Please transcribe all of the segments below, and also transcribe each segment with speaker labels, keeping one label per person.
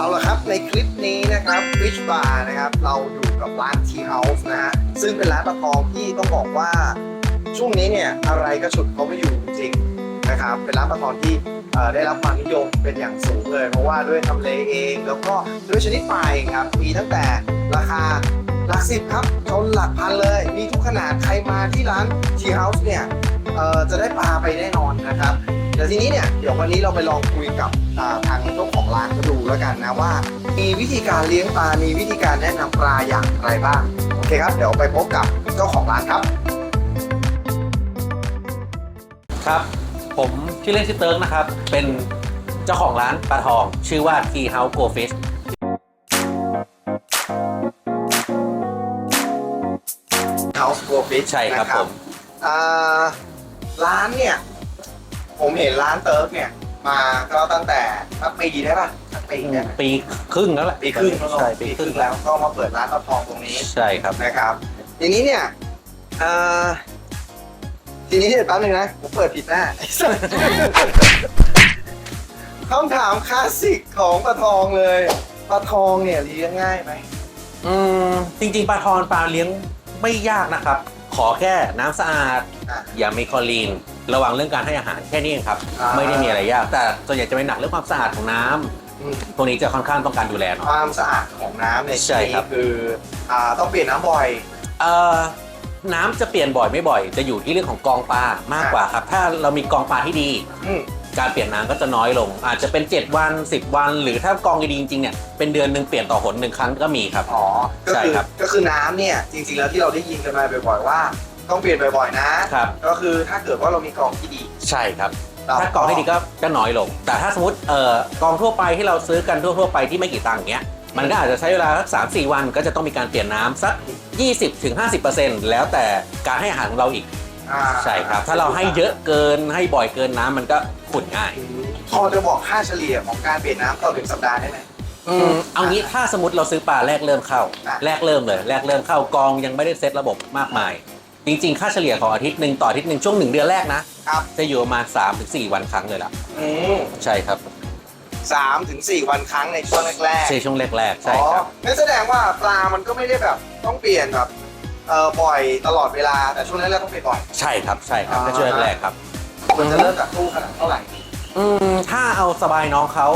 Speaker 1: เอาละครับในคลิปนี้นะครับ Fish Bar นะครับเราอยู่กับร้าน Tea House นะฮะซึ่งเป็นร้านปลาทองที่ต้องบอกว่า ช่วงนี้เนี่ยอะไรก็ฉุดเขาไม่อยู่จริงนะครับเป็นร้านปลาทองที่ได้รับความนิยมเป็นอย่างสูงเลย เพราะว่าด้วยทำเลเอง แล้วก็ด้วยชนิดปลาเองครับมีตั้งแต่ราคาหลักสิบครับจนหลักพันเลย มีทุกขนาดใครมาที่ร้าน Tea House เนี่ยจะได้ปลาไปแน่นอนนะครับ ทีนี้เนี่ยเดี๋ยววันนี้เราไปลองคุยกับอ่าทางเจ้าของร้านเขาดูแล้วกันนะว่า มีวิธีการเลี้ยงปลา มีวิธีการแนะนำปลาอย่างไรบ้าง โอเคครับ เดี๋ยวไปพบกับเจ้าของร้านครับ
Speaker 2: ครับ ผมชื่อเล่นชื่อเติร์กนะครับ เป็นเจ้าของร้านปลาทอง ชื่อว่า Tea House Go Fish
Speaker 1: House Go Fish
Speaker 2: ใช่ครับ
Speaker 1: นะ
Speaker 2: ผม
Speaker 1: อ่าร้านเนี่ย ผมเห็นร้านเติร์กเนี่ย มาก็ตั้งแต่สักปีได้ป่ะสักปีได้ไหม
Speaker 2: ปีครึ่งแล้วแหละ
Speaker 1: ปีครึ่งแล้วเนอะ
Speaker 2: ใช่
Speaker 1: ปี
Speaker 2: ปี
Speaker 1: ค
Speaker 2: ครึ่
Speaker 1: รึ่
Speaker 2: ง
Speaker 1: ง
Speaker 2: แล้
Speaker 1: แล้ววก็มาเปิดร้านปลาทองตรงนี้
Speaker 2: ใช่ครับ
Speaker 1: นะครับทีนี้เนี่ยเอ่อทีนี้เดี๋ยวแป๊บนึงนะผมเปิดผิดหน้าคำถามคลาสสิกของปลาทองเลยปลาทองเนี่ยเลี้ยงง่ายไหม
Speaker 2: อืมจริงๆปลาทองปลาเลี้ยงไม่ยากนะครับ ขอแค่น้ำสะอาด
Speaker 1: อะ
Speaker 2: อย่ามีคลอรีน ระวังเรื่องการให้อาหารแค่นี้เองครับ
Speaker 1: อ่า
Speaker 2: ไม่ได้มีอะไรยาก แต่ส่วนใหญ่จะเป็นหนักเรื่องความสะอาดของน้ำ
Speaker 1: อืม
Speaker 2: ตรงนี้จะค่อนข้างต้องการดูแลหน่อย
Speaker 1: ความสะอาดของน้ำใน
Speaker 2: ใช่
Speaker 1: ที่
Speaker 2: ครั
Speaker 1: นี้
Speaker 2: บ
Speaker 1: คืออ่าต้องเปลี่ยนน้ำบ่อย
Speaker 2: เอ่อน้ำจะเปลี่ยนบ่อยไม่บ่อย จะอยู่ที่เรื่องของกองปลามากกว่าครับ ถ้าเรามีกองปลาที่ดี
Speaker 1: อืม
Speaker 2: การเปลี่ยนน้ำก็จะน้อยลง อาจจะเป็น 7 วัน 10 วัน หรือถ้ากองดีๆจริงๆเนี่ยเป็นเดือนหนึ่งเปลี่ยนต่อหนหนึ่งครั้งก็มีครับ
Speaker 1: อ๋อก็
Speaker 2: ใช่
Speaker 1: คือ
Speaker 2: ครับ
Speaker 1: ก็คือน้ำเนี่ยจริงๆแล้วที่เราได้ยินกันมาบ่อยๆว่า ต้องเปลี่ยนบ่อยๆนะ
Speaker 2: ครับ
Speaker 1: ก็คือถ้าเกิดว่าเรามีกองที่ดี
Speaker 2: ใช่ครับ
Speaker 1: เรา
Speaker 2: ถ้ากองที่ดีก็จะน้อยลง แต่ถ้าสมมติเอ่อกองทั่วไปที่เราซื้อกันทั่วๆไปที่ไม่กี่ตังค์เงี้ย มันก็อาจจะใช้เวลาสักสามสี่วันก็จะต้องมีการเปลี่ยนน้ำสัก 20-50%แล้วแต่การให้อาหารของเราอีก
Speaker 1: อ่า
Speaker 2: ใช่ครับ ถ้าเราให้เยอะเกินให้บ่อยเกินน้ำมันก็ขุ่นง่าย
Speaker 1: พอจะบอกค่าเฉลี่ยของการเปลี่ยนน้ำต่อหนึ่งสัปดาห์ได้ไหม
Speaker 2: อืมเอางี้ถ้าสมมติเราซื้อปลาแรกเริ่มเข้า
Speaker 1: อะ
Speaker 2: แรกเริ่มเลย แรกเริ่มเข้ากองยังไม่ได้เซตระบบมากมาย จริงๆ ค่าเฉลี่ยของอาทิตย์หนึ่งต่ออาทิตย์หนึ่งช่วงหนึ่งเดือนแรกนะ
Speaker 1: ครับ
Speaker 2: จะอยู่ประมาณ3ถึง4วันครั้งเลยล่ะ
Speaker 1: อืม
Speaker 2: ใช่ครับ
Speaker 1: สามถึงสี่วันครั้งในช่วงแรกๆ
Speaker 2: ใช่ช่วงแรกๆใช่ครับ
Speaker 1: อ๋อนั่นแสดงว่าปลามันก็ไม่ได้แบบต้องเปลี่ยนแบบเอ่อบ่อยตลอดเวลาแต่ช่วงแรกๆต้องเปลี่ยนบ่อย
Speaker 2: ใช่ครับใช่ครับ
Speaker 1: อ่า
Speaker 2: ในช่วงแรกๆครับ
Speaker 1: มันจะเริ่มจากตู้ขนาดเท่าไหร่
Speaker 2: อืมถ้าเอาสบายน้องเขา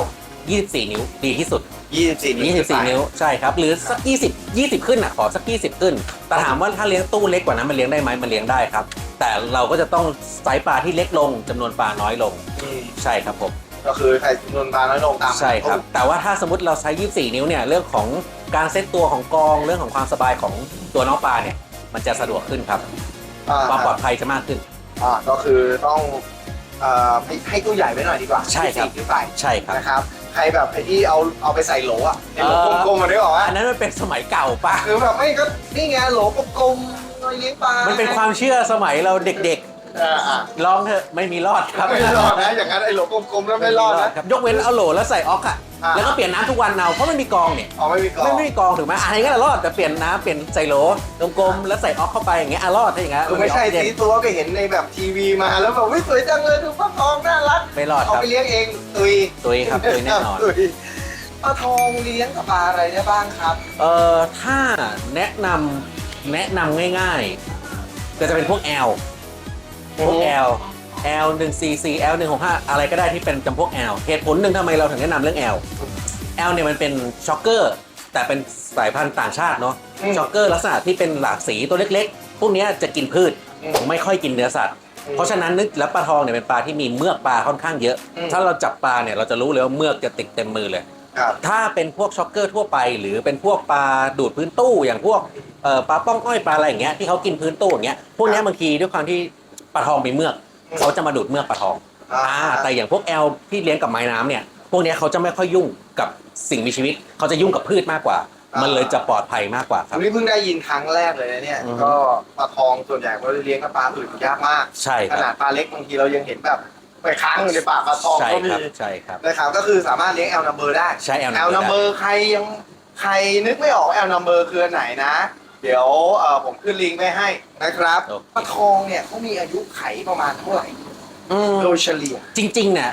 Speaker 2: 24 นิ้วดีที่สุด
Speaker 1: 24 นิ้ว
Speaker 2: 24 นิ้วใช่ครับ หรือสัก20 20 ขึ้นอะขอสัก 20 ขึ้น แต่ถามว่าถ้าเลี้ยงตู้เล็กกว่านั้นมันเลี้ยงได้ไหมมันเลี้ยงได้ครับ แต่เราก็จะต้องไซส์ปลาที่เล็กลงจำนวนปลาน้อยลง
Speaker 1: อืม
Speaker 2: ใช่ครับผม
Speaker 1: ก็คือใส่จำนวนปลาน้อยลงตาม
Speaker 2: ใช่ครับ แต่ว่าถ้าสมมติเราใช้ 24 นิ้วเนี่ยเรื่องของการเซตตัวของกองเรื่องของความสบายของตัวน้องปลาเนี่ย มันจะสะดวกขึ้นครับ
Speaker 1: อ่า
Speaker 2: ความปลอดภัยจะมากขึ้น
Speaker 1: อ่าก็คือต้องเอ่อให้ให้ตู้ใหญ่ไว้หน่อยดีกว่า
Speaker 2: ใช่ครับ
Speaker 1: 24ขึ้นไป
Speaker 2: ใช่ครับ
Speaker 1: นะครับ ใครแบบไอ้ที่เอาเอาไปใส่โหลอะในโหล
Speaker 2: เอ่อ
Speaker 1: กลมๆมาได้บอกว่า
Speaker 2: อันนั้นมันเป็นสมัยเก่าป่ะ
Speaker 1: คือแบบไม่ก็นี่ไงโหลกลมๆเอาเลี้ยงปลา
Speaker 2: มันเป็นความเชื่อสมัยเราเด็ก
Speaker 1: อ่าอ่า
Speaker 2: ๆลองเถอะไม่มีรอดครับ
Speaker 1: ไม่รอดนะ อย่างนั้นไอ้โหลกลมๆแล้วไม่รอดนะ
Speaker 2: ครับยกเว้นเอาโหลแล้วใส่ออกอะ
Speaker 1: อ่า
Speaker 2: แล้วก็เปลี่ยนน้ำทุกวันเอาเพราะมันมีกองเนี่ย
Speaker 1: เอาไม่มีกล่อง
Speaker 2: ไม่ไม่มีกองถูกไหมอันนี้ก็รอดแต่เปลี่ยนน้ำเปลี่ยนใส่โหลกลมๆแล้วใส่ออกเข้าไปอย่างเงี้ยอะรอดถ้าอย่างเงี้ย
Speaker 1: คือไม่ใช่
Speaker 2: ออกซิเจน
Speaker 1: สีตัวไปเห็นในแบบทีวีมาแล้วแบบวิสวยจังเลยดูปลาทองน่ารัก
Speaker 2: ไม่รอด
Speaker 1: เอา
Speaker 2: ครับ
Speaker 1: ไปเลี้ยงเองตุย
Speaker 2: ตุยครับตุยแน่นอน
Speaker 1: ตุยปลาทองเลี้ยงกับปลาอะไรได้บ้างครับ
Speaker 2: เอ่อถ้าแนะนำแนะนำง่ายๆ ก็จะเป็นพวก L พวก L L 1 4 4 L 1 6 5อะไรก็ได้ที่เป็นจำพวก L เหตุผลหนึ่งทำไมเราถึงแนะนำเรื่อง L L เนี่ยมันเป็นช็อกเกอร์แต่เป็นสายพันธุ์ต่างชาติเนาะ
Speaker 1: อืม
Speaker 2: ช็อกเกอร์ลักษณะที่เป็นหลากสีตัวเล็กๆ พวกเนี้ยจะกินพืช
Speaker 1: อืม
Speaker 2: ไม่ค่อยกินเนื้อสัตว์เพราะฉะนั้นนึกแล้วปลาทองเนี่ยเป็นปลาที่มีเมือกปลาค่อนข้างเยอะ
Speaker 1: อืม
Speaker 2: ถ้าเราจับปลาเนี่ยเราจะรู้เลยว่าเมือกจะติดเต็มมือเลย
Speaker 1: ครับ
Speaker 2: ถ้าเป็นพวกช็อกเกอร์ทั่วไป หรือเป็นพวกปลาดูดพื้นตู้อย่างพวกเอ่อปลาป้องอ้อยปลาอะไรอย่างเงี้ยที่เขากินพื้นตู้อย่างเงี้ยพวกเนี้ยบางทีด้วยความที่ ปลาทองมีเมือก
Speaker 1: อืม
Speaker 2: เขาจะมาดูดเมือกปลาทอง
Speaker 1: อ่า
Speaker 2: อ่าแต่อย่างพวกแอลที่เลี้ยงกับไม้น้ำเนี่ย พวกเนี้ยเขาจะไม่ค่อยยุ่งกับสิ่งมีชีวิต เขาจะยุ่งกับพืชมากกว่า
Speaker 1: อ่ามั
Speaker 2: มันเลยจะปลอดภัยมากกว่าค
Speaker 1: ผ
Speaker 2: รับ
Speaker 1: มนี่เพิ่งได้ยินครั้งแรกเลยนะเนี่ย
Speaker 2: อือฮึ
Speaker 1: ก็ปลาทองส่วนใหญ่เราเลี้ยงกับปลาอื่นยากมาก
Speaker 2: ใช่
Speaker 1: ข
Speaker 2: ครับ
Speaker 1: นาดปลาเล็กบางทีเรายังเห็นแบบไปค้างอยู่ในปากปลาทอง
Speaker 2: ใช่
Speaker 1: ก็
Speaker 2: ค
Speaker 1: มี
Speaker 2: รับใช่ครับ
Speaker 1: นะครับก็คือสามารถเลี้ยงแอลนัมเบอร์ได้
Speaker 2: ใช้ L
Speaker 1: แอลนัมเบอร์ใครยังใครนึกไม่ออกแอลนัมเบอร์คืออันไหนนะ เดี๋ยวเอ่อผมขึ้นลิงก์ไว้ให้นะครับ
Speaker 2: โอเค
Speaker 1: ปลาทองเนี่ยเขามีอายุไขประมาณเท่าไหร่
Speaker 2: อืม
Speaker 1: โดยเฉลี่ย
Speaker 2: จริงๆเนี่ย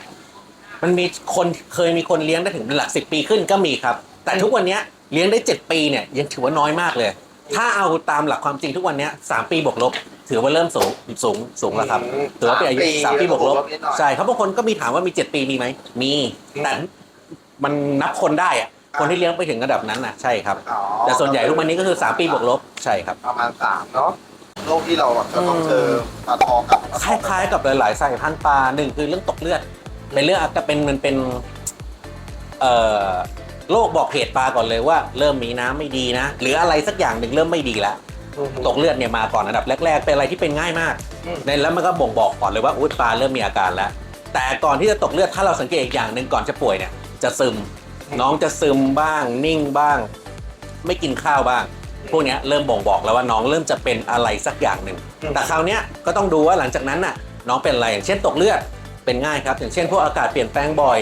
Speaker 2: มันมีคนเคยมีคนเลี้ยงได้ถึงหลักสิบปีขึ้นก็มีครับ แต่ทุกวันเนี้ยเลี้ยงได้7ปีเนี่ยยังถือว่าน้อยมากเลย ถ้าเอาตามหลักความจริงทุกวันเนี้ยสามปีบวกลบ ถือว่าเริ่มสูงสูงสูงแล้วครับ
Speaker 1: อืม
Speaker 2: ถือว่าเป็นอายุ
Speaker 1: สา
Speaker 2: สามม
Speaker 1: ปี
Speaker 2: ปีบวกลบ
Speaker 1: บวกลบนิดหน่อย
Speaker 2: ใช่ครับบางคนก็มีถามว่ามี7ปีมีไหมมีแต่มันนับคนได้อะ คนที่เลี้ยงไปถึงระดับนั้นน่ะใช่ครับ
Speaker 1: อ๋อ
Speaker 2: แต่ส่วนใหญ่ทุกวันนี้ก็คือ 3 ปีบวกลบใช่ครับ
Speaker 1: ประมาณสามเนาะโรคที่เราแบบจะต้องเจอปลาทองกับ
Speaker 2: คล้ายๆ กับหลายๆสายพันธุ์ปลาหนึ่งคือเรื่องตกเลือดเป็นเรื่องอาจจะเป็นมันเป็นเอ่อโรคบอกเหตุปลาก่อนเลยว่า เริ่มมีน้ำไม่ดีนะ หรืออะไรสักอย่างหนึ่งเริ่มไม่ดีแล้ว ตกเลือดเนี่ยมาก่อนอันดับแรก ๆ เป็นอะไรที่เป็นง่ายมาก
Speaker 1: อืม
Speaker 2: ในแล้วมันก็บ่งบอกก่อนเลยว่าอุ้ยปลาเริ่มมีอาการแล้ว แต่ก่อนที่จะตกเลือดถ้าเราสังเกตอีกอย่างหนึ่งก่อนจะป่วยเนี่ยจะซึม น้องจะซึมบ้าง นิ่งบ้าง ไม่กินข้าวบ้าง พวกเนี้ยเริ่มบ่งบอกแล้วว่าน้องเริ่มจะเป็นอะไรสักอย่างหนึ่ง แต่คราวเนี้ยก็ต้องดูว่าหลังจากนั้นน่ะ น้องเป็นอะไรอย่างเช่นตกเลือดเป็นง่ายครับ อย่างเช่น พวกอากาศเปลี่ยนแปลงบ่อย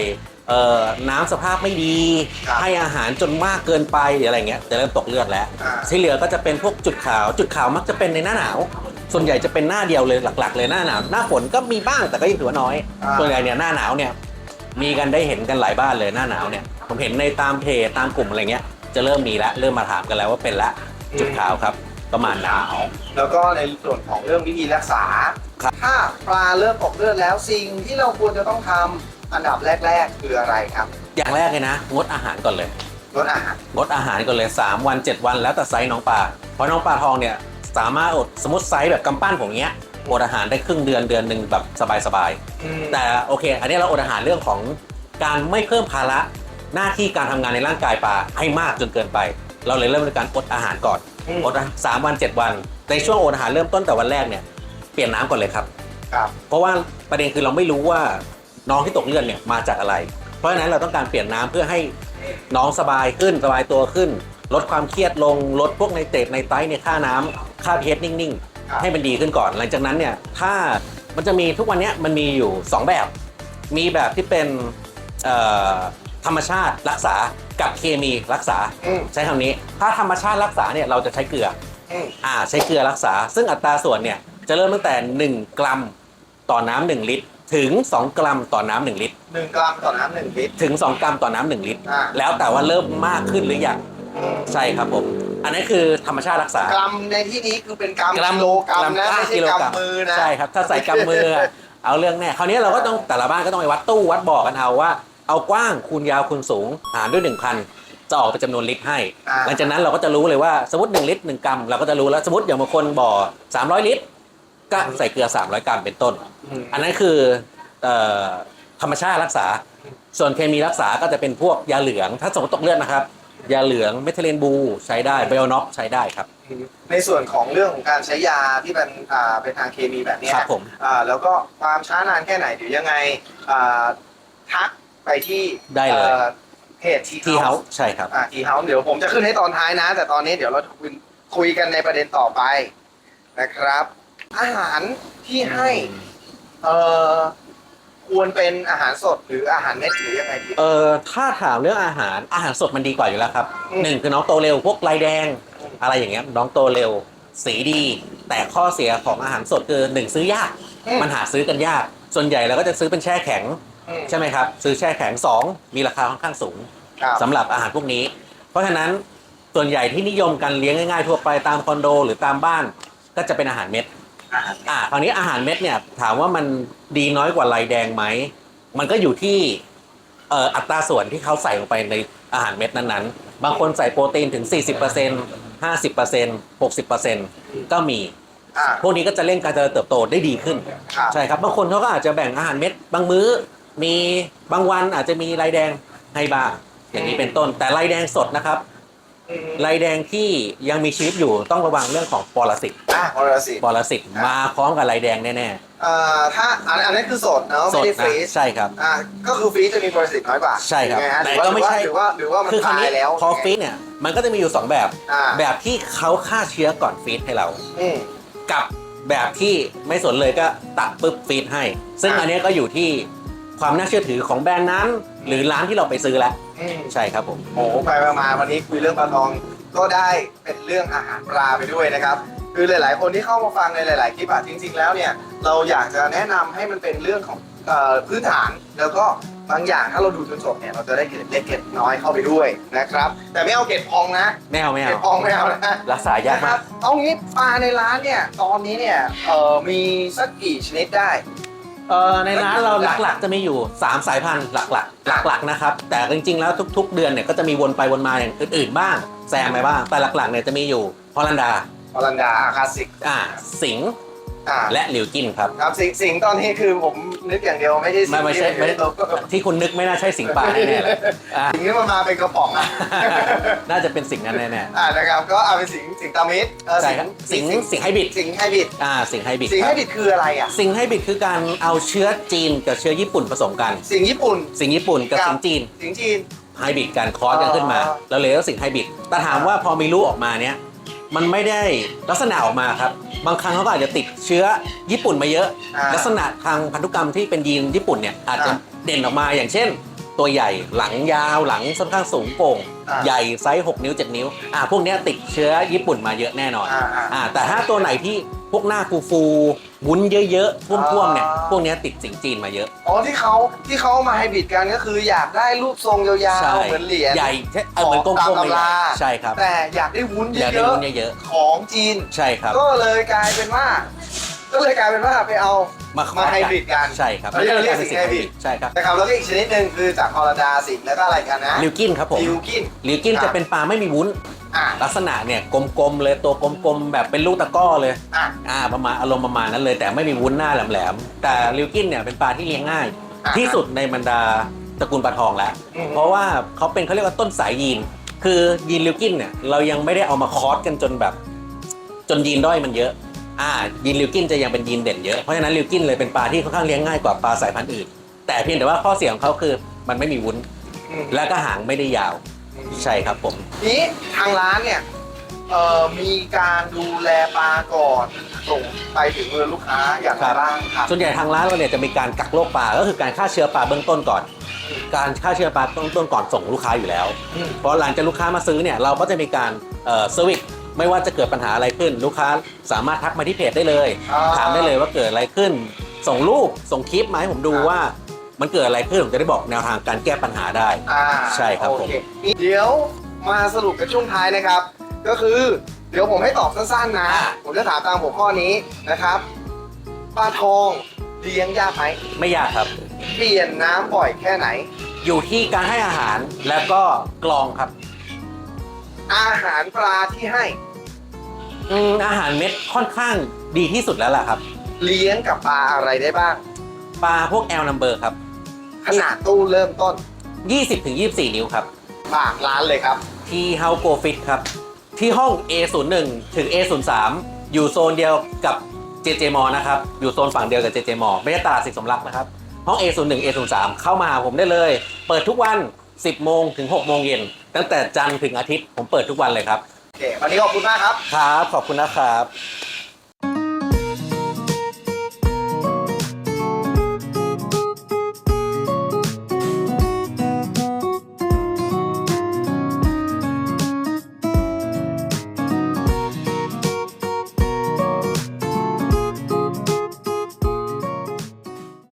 Speaker 2: เอ่อน้ำสภาพไม่ดี
Speaker 1: ครับ
Speaker 2: ให้อาหารจนมากเกินไปหรืออะไรเงี้ยจะเริ่มตกเลือดแล้ว
Speaker 1: อ่า
Speaker 2: ที่เหลือก็จะเป็นพวกจุดขาว จุดขาวมักจะเป็นในหน้าหนาว ส่วนใหญ่จะเป็นหน้าเดียวเลยหลัก ๆ เลยหน้าหนาว หน้าฝนก็มีบ้างแต่ก็ยังถือว่าน้อย
Speaker 1: อ่า
Speaker 2: ส่วนใหญ่เนี่ยหน้าหนาวเนี่ย มีกันได้เห็นกันหลายบ้านเลยหน้าหนาวเนี่ย ผมเห็นในตามเพจตามกลุ่มอะไรเงี้ย จะเริ่มมีแล้วเริ่มมาถามกันแล้วว่าเป็นละจุดขาวครับ ประมาณนั้น
Speaker 1: แล้วก็ในส่วนของเรื่องวิธีรักษา
Speaker 2: ครับ
Speaker 1: ถ้าปลาเริ่มตกเลือดแล้วสิ่งที่เราควรจะต้องทำอันดับแรก ๆ คืออะไรครับ
Speaker 2: อย่างแรกเลยนะ งดอาหารก่อนเลย
Speaker 1: ลดอาหาร
Speaker 2: งดอาหารก่อนเลย 3 วัน 7 วันแล้วแต่ไซส์น้องปลาเพราะน้องปลาทองเนี่ยสามารถอดสมมติไซส์แบบกำปั้นผมเนี้ย อดอาหารได้ครึ่งเดือนเดือนหนึ่งแบบสบายๆแต่โอเค อันนี้เราอดอาหารเรื่องของการไม่เพิ่มภาระหน้าที่การทำงานในร่างกายปลาให้มากจนเกินไป เราเลยเริ่มในการอดอาหารก่อน
Speaker 1: อืม
Speaker 2: อดสามวัน7วัน ในช่วงอดอาหารเริ่มต้นแต่วันแรกเนี่ยเปลี่ยนน้ำก่อนเลยครับ
Speaker 1: ครับ
Speaker 2: เพราะว่าประเด็นคือเราไม่รู้ว่าน้องที่ตกเลือดเนี่ยมาจากอะไร เพราะฉะนั้นเราต้องการเปลี่ยนน้ำเพื่อให้น้องสบายขึ้นสบายตัวขึ้น ลดความเครียดลงลดพวกในเตดในไตในค่าน้ำค่าเพชนิ่ง
Speaker 1: ครับ
Speaker 2: ๆ ให้มันดีขึ้นก่อน หลังจากนั้นเนี่ยถ้ามันจะมีทุกวันเนี้ยมันมีอยู่ 2 แบบ มีแบบที่เป็นเอ่อธรรมชาติรักษากับเคมีรักษา
Speaker 1: อืม
Speaker 2: ใช้คำนี้ ถ้าธรรมชาติรักษาเนี่ยเราจะใช้เกลือ
Speaker 1: อืม
Speaker 2: อ่าใช้เกลือรักษา ซึ่งอัตราส่วนเนี่ยจะเริ่มตั้งแต่ 1 กรัมต่อน้ำ1ลิตร ถึง 2 กรัมต่อน้ำ1ลิตร
Speaker 1: หนึ่งกรัมต่อน้ำหนึ่งลิตร
Speaker 2: ถึง 2 กรัมต่อน้ำ1ลิตร
Speaker 1: อ่า
Speaker 2: แล้วแต่ว่าเริ่มมากขึ้นหรือยัง
Speaker 1: อืม
Speaker 2: ใช่ครับผม อันนี้คือธรรมชาติรักษา
Speaker 1: กรัมในที่นี้คือเป็นกรัม
Speaker 2: กรัม
Speaker 1: กิโลกรัมนะ
Speaker 2: กรัม
Speaker 1: ไม่ใช่
Speaker 2: กิโล
Speaker 1: กรัม
Speaker 2: กรัม
Speaker 1: มือนะ
Speaker 2: ใช่ครับ ถ้าใส่กำมืออะเอาเรื่องแน่คราวนี้เราก็ต้องแต่ละบ้านก็ต้องไปวัดตู้วัดบ่อกันเอาว่า เอากว้างคูณยาวคูณสูงหารด้วย1,000จะออกเป็นจำนวนลิตรให้
Speaker 1: อ่า
Speaker 2: หลังจากนั้นเราก็จะรู้เลยว่าสมมติ1ลิตร1กรัมเราก็จะรู้แล้วสมมติอย่างบางคนบ่อ 300 ลิตร ก็ใส่เกลือ 300 กรัมเป็นต้น
Speaker 1: อืม
Speaker 2: อันนั้นคือเอ่อธรรมชาติรักษา ส่วนเคมีรักษาก็จะเป็นพวกยาเหลือง ถ้าสมมติตกเลือดนะครับ ยาเหลืองเมทิเลนบูใช้ได้ไบโอน็อกใช้ได้ครับ
Speaker 1: ในส่วนของเรื่องของการใช้ยาที่เป็นอ่าเป็นทางเคมีแบบเนี้ย
Speaker 2: ครับผม
Speaker 1: อ่าแล้วก็ความช้านานแค่ไหนหรือยังไงอ่าทักไปที่
Speaker 2: ได้เลย
Speaker 1: อ่อเพจที
Speaker 2: ที่
Speaker 1: เฮา
Speaker 2: เฮาใช่ครับ
Speaker 1: อ่าทีเฮาเดี๋ยวผมจะขึ้นให้ตอนท้ายนะ แต่ตอนนี้เดี๋ยวเราคุยคุยกันในประเด็นต่อไปนะครับ อาหารที่ให้เอ่อ ควรเป็นอาหารสดหรืออาหารเม็ดหรือยังไงดี
Speaker 2: เออถ้าถามเรื่องอาหารอาหารสดมันดีกว่าอยู่แล้วครับ
Speaker 1: อืม
Speaker 2: หนึ่งคือน้องโตเร็วพวกลายแดง อะไรอย่างเงี้ยน้องโตเร็ว สีดี แต่ข้อเสียของอาหารสดคือหนึ่งซื้อยาก
Speaker 1: อืม
Speaker 2: มันหาซื้อกันยาก ส่วนใหญ่เราก็จะซื้อเป็นแช่แข็ง
Speaker 1: อืม
Speaker 2: ใช่ไหมครับ ซื้อแช่แข็งสองมีราคาค่อนข้างสูง
Speaker 1: ครับ
Speaker 2: สำหรับอาหารพวกนี้ เพราะฉะนั้นส่วนใหญ่ที่นิยมกันเลี้ยงง่ายๆทั่วไปตามคอนโด หรือตามบ้านก็จะเป็นอาหารเม็ด
Speaker 1: อาหาร
Speaker 2: อ่าคราวนี้อาหารเม็ดเนี่ยถามว่ามันดีน้อยกว่าลายแดงไหม มันก็อยู่ที่เอ่ออัตราส่วนที่เขาใส่ลงไปในอาหารเม็ดนั้นๆ บางคนใส่โปรตีนถึง 40% 50% 60%ก็มี
Speaker 1: อ่า
Speaker 2: พวกนี้ก็จะเร่งการเจริญเติบโตได้ดีขึ้น
Speaker 1: ครับ
Speaker 2: ใช่ครับ บางคนเขาก็อาจจะแบ่งอาหารเม็ด บางมื้อ มีบางวันอาจจะมีลายแดงให้บ้างอย่างนี้เป็นต้น แต่ลายแดงสดนะครับ
Speaker 1: อืม
Speaker 2: ลายแดงที่ยังมีชีวิตอยู่ต้องระวังเรื่องของปรสิต
Speaker 1: อะปรสิต
Speaker 2: ปรสิตมาพร้อมกับลายแดงแน่
Speaker 1: เอ่อถ้าอันอันนั้นคือสดเนาะ
Speaker 2: ๆส
Speaker 1: ไม่
Speaker 2: ด
Speaker 1: ได้ฟ
Speaker 2: นะ
Speaker 1: รีซ
Speaker 2: ใช่ครับ
Speaker 1: อ่าก็คือฟรีซจะมีปรสิตน้อยกว่า
Speaker 2: ใช่ครับ
Speaker 1: ถูกไหมฮะ
Speaker 2: แต่
Speaker 1: หรือว่า
Speaker 2: ก็ไม่ใช่
Speaker 1: หรือว่าหรือว่ามัน
Speaker 2: คือคราว
Speaker 1: ตาย
Speaker 2: นี้
Speaker 1: แล้ว
Speaker 2: พอฟีดเนี่ยมันก็จะมีอยู่2แบบ
Speaker 1: อ่า
Speaker 2: แบบที่เขาฆ่าเชื้อก่อนฟีดให้เรา
Speaker 1: อืม
Speaker 2: กับแบบที่ไม่สนเลยก็ตัดปุ๊บฟีดให้ ซึ่ง
Speaker 1: อ่า
Speaker 2: อันเนี้ยก็อยู่ที่ ความน่าเชื่อถือของแบรนด์นั้น หรือร้านที่เราไปซื้อแล้ว
Speaker 1: อืม
Speaker 2: ใช่ครับผม
Speaker 1: โอ้โหไปมาๆวันนี้คุยเรื่องปลาทองก็ได้เป็นเรื่องอาหารปลาไปด้วยนะครับ คือหลาย ๆ คนที่เข้ามาฟังในหลาย ๆ คลิปอะจริง ๆ แล้วเนี่ยเราอยากจะแนะนำให้มันเป็นเรื่องของเอ่อพื้นฐาน แล้วก็บางอย่างถ้าเราดูจนจบเนี่ยเราจะได้เกร็ดเล็กเกร็ดน้อยเข้าไปด้วยนะครับ แต่ไม่เอาเกร็ดพองนะ
Speaker 2: ไม่เอาไม่
Speaker 1: เกร็
Speaker 2: เอา
Speaker 1: ดพองไม่เอานะ
Speaker 2: รักษายาก
Speaker 1: นะค
Speaker 2: มา
Speaker 1: รั
Speaker 2: ก
Speaker 1: บเอางี้ปลาในร้านเนี่ย ตอนนี้เนี่ยเอ่อมีสักกี่ชนิดได้
Speaker 2: เอ่อในร้านเราหลักๆ จะมีอยู่ 3 สายพันธุ์หลักๆ หลักๆนะครับแต่จริงๆแล้วทุก ๆ เดือนเนี่ยก็จะมีวนไปวนมาอย่างอื่นๆบ้างแซมไปบ้างแต่หลักๆเนี่ยจะมีอยู่ฮอลันดา
Speaker 1: อรันดาคลาสสิก
Speaker 2: อ่าสิงห์
Speaker 1: อ่า
Speaker 2: และหลิวกินครับ
Speaker 1: ครับสิงสิงตอนนี้คือผมนึกอย่างเดียวไม่ใช่สิ
Speaker 2: ไม่
Speaker 1: ง
Speaker 2: ไม่ใช่
Speaker 1: ที่
Speaker 2: ไม่
Speaker 1: โลโก้
Speaker 2: ที่คุณนึกไม่น่าใช่สิงห์ป่าแน่ๆเลยอ่า
Speaker 1: สิงที่มันมาเป็นกระป๋องอะ
Speaker 2: น่าจะเป็นสิงห์นั้นแน่
Speaker 1: อ่านะครับก็เอาเป็นสิงสิงตามิดเออ
Speaker 2: ๆใช่ครับสิงห์สิงห์ไฮบริด
Speaker 1: สิงไฮบริด
Speaker 2: อ่าสิงห์ไฮบริด
Speaker 1: สิง
Speaker 2: ค
Speaker 1: ไฮ
Speaker 2: รับ
Speaker 1: บริดคืออะไรอะ
Speaker 2: สิงห์ไฮบริดคือการเอาเชื้อจีนกับเชื้อญี่ปุ่นผสมกัน
Speaker 1: สิงญี่ปุ่น
Speaker 2: สิงห์ญี่ปุ่นกับ
Speaker 1: ครับ
Speaker 2: สิงห์จีน
Speaker 1: สิงจีน
Speaker 2: ไฮบริดกันคอร์สกันขึ้นมา
Speaker 1: อ๋อ
Speaker 2: แล้วเลยก็สิงห์ไฮบริดแต่ถามว่าพอมีลูกออกมาเนี้ยมันไม่ได้ลักษณะออกมาครับ บางครั้งเขาก็อาจจะติดเชื้อญี่ปุ่นมาเยอะ
Speaker 1: อ่า
Speaker 2: ลักษณะทางพันธุกรรมที่เป็นยีนญี่ปุ่นเนี่ยอาจจะ
Speaker 1: อ่า
Speaker 2: เด่นออกมาอย่างเช่น ตัวใหญ่หลังยาวหลังค่อนข้างสูงโป่ง
Speaker 1: อ่า
Speaker 2: ใหญ่ไซส์ 6 นิ้ว 7 นิ้วอ่าพวกเนี้ยติดเชื้อญี่ปุ่นมาเยอะแน่นอน
Speaker 1: อ่าอ่า
Speaker 2: อ่าแต่ถ้าตัวไหนที่ พวกหน้าฟูฟูๆวุ้นเยอะๆท่วมๆเนี่ย
Speaker 1: อ่า
Speaker 2: พวกเนี้ยติดสิงจีนมาเยอะ
Speaker 1: อ๋อที่เขาที่เขามาไฮบริดกันก็คืออยากได้รูปทรงยาว
Speaker 2: ใช่
Speaker 1: ๆเหมือนเหรียญ
Speaker 2: ใหญ่ใช่เออเหมือนกล
Speaker 1: ของ
Speaker 2: มๆ
Speaker 1: ตาม
Speaker 2: ใหญ่
Speaker 1: ตำรา
Speaker 2: ใช่ครับ
Speaker 1: แต่อยากได้วุ้น
Speaker 2: อยาก
Speaker 1: เย
Speaker 2: ได้
Speaker 1: อะ
Speaker 2: วุ้นเยอะ
Speaker 1: ๆของจีน
Speaker 2: ๆใช่ครับ
Speaker 1: ก็เลยกลายเป็นว่า ก็เลยกลายเป็นว่าไปเอา
Speaker 2: มา
Speaker 1: มาไฮบริดกัน
Speaker 2: ใช่ครับ
Speaker 1: แล้วเรียกสิงห์ไฮบริด
Speaker 2: ใช่ครับ
Speaker 1: นะครับแล้วก็อีกชนิดหนึ่งคือจากฮอลันดาสิงห์แล้วก็อะไรกันนะ
Speaker 2: ลิวกินครับผม
Speaker 1: ลิวกิน
Speaker 2: ลิวกิน
Speaker 1: ครับ
Speaker 2: จะเป็นปลาไม่มีวุ้น
Speaker 1: อะ
Speaker 2: ลักษณะเนี่ยกลมๆเลยตัวกลมๆแบบเป็นลูกตะกร้อเลย
Speaker 1: อะ
Speaker 2: อ่าประมาณอารมณ์ประมาณนั้นเลย แต่ไม่มีวุ้นหน้าแหลมๆแต่ลิวกินเนี่ยเป็นปลาที่เลี้ยงง่าย
Speaker 1: อ่า
Speaker 2: ที่สุดในบรรดาตระกูลปลาทองแล้ว
Speaker 1: อืม
Speaker 2: เพราะว่าเขาเป็นเขาเรียกว่าต้นสายยีน คือยีนลิวกินเนี่ยเรายังไม่ได้เอามาคอร์สกันจนแบบ จนยีนด้อยมันเยอะ อ่ายีนลิวกินจะยังเป็นยีนเด่นเยอะ เพราะฉะนั้นลิวกินเลยเป็นปลาที่ค่อนข้างเลี้ยงง่ายกว่าปลาสายพันธุ์อื่น แต่เพียงแต่ว่าข้อเสียของเขาคือมันไม่มีวุ้น
Speaker 1: อืม
Speaker 2: และก็หางไม่ได้ยาว ใช่ครับผม
Speaker 1: นี้ทางร้านเนี่ยเอ่อมีการดูแลปลาก่อนส่งไปถึงมือลูกค้าอย่างไรบ้างครับ
Speaker 2: ส่วนใหญ่ทางร้านเราเนี่ยจะมีการกักโรคปลาก็คือการฆ่าเชื้อปลาเบื้องต้นก่อน การฆ่าเชื้อปลาเบื้องต้นก่อนส่งลูกค้าอยู่แล้ว
Speaker 1: อืม
Speaker 2: เพราะหลังจากลูกค้ามาซื้อเนี่ยเราก็จะมีการเอ่อเซอร์วิสไม่ว่าจะเกิดปัญหาอะไรขึ้น ลูกค้าสามารถทักมาที่เพจได้เลย
Speaker 1: อ่า
Speaker 2: ถามได้เลยว่าเกิดอะไรขึ้น ส่งรูปส่งคลิปมาให้ผมดู
Speaker 1: อ่า
Speaker 2: ว่า มันเกิดอะไรขึ้นผมจะได้บอกแนวทางการแก้ปัญหาได้
Speaker 1: อ่า
Speaker 2: ใช่ครับผม
Speaker 1: โอเเดี๋ยวมาสรุปกันช่วงท้ายนะครับ ก็คือเดี๋ยวผมให้ตอบสั้นๆนะ
Speaker 2: อ่า
Speaker 1: ผมจะถามตามหัวข้อนี้นะครับปลาทองเลี้ยงยากไหม
Speaker 2: ไม่ยากครับ
Speaker 1: เปลี่ยนน้ำบ่อยแค่ไหน
Speaker 2: อยู่ที่การให้อาหารแล้วก็กรองครับ
Speaker 1: อาหารปลาที่ให้
Speaker 2: อืมอาหารเม็ดค่อนข้างดีที่สุดแล้วล่ะครับ
Speaker 1: เลี้ยงกับปลาอะไรได้บ้าง
Speaker 2: ปลาพวกแอลนัมเบอร์ครับ
Speaker 1: ขนาดตู้เริ่มต้น
Speaker 2: 20-24 นิ้วครับ
Speaker 1: ฝากร้านเลยครับ
Speaker 2: ที่ House Go Fit ครับ ที่ห้อง A01 ถึง A03 อยู่โซนเดียวกับ JJ m นะครับ อยู่โซนฝั่งเดียวกับ JJ m ไม่ใช่ตลาดสินสมรักนะครับ ห้อง A01 A03 เข้ามาหาผมได้เลย เปิดทุกวัน 10 โมงถึง 6 โมงเย็น ตั้งแต่จันทร์ถึงอาทิตย์ผมเปิดทุกวันเลยครับ
Speaker 1: โอเค วันนี้ขอบคุณมากครับ
Speaker 2: ครับ ขอบคุณนะครับ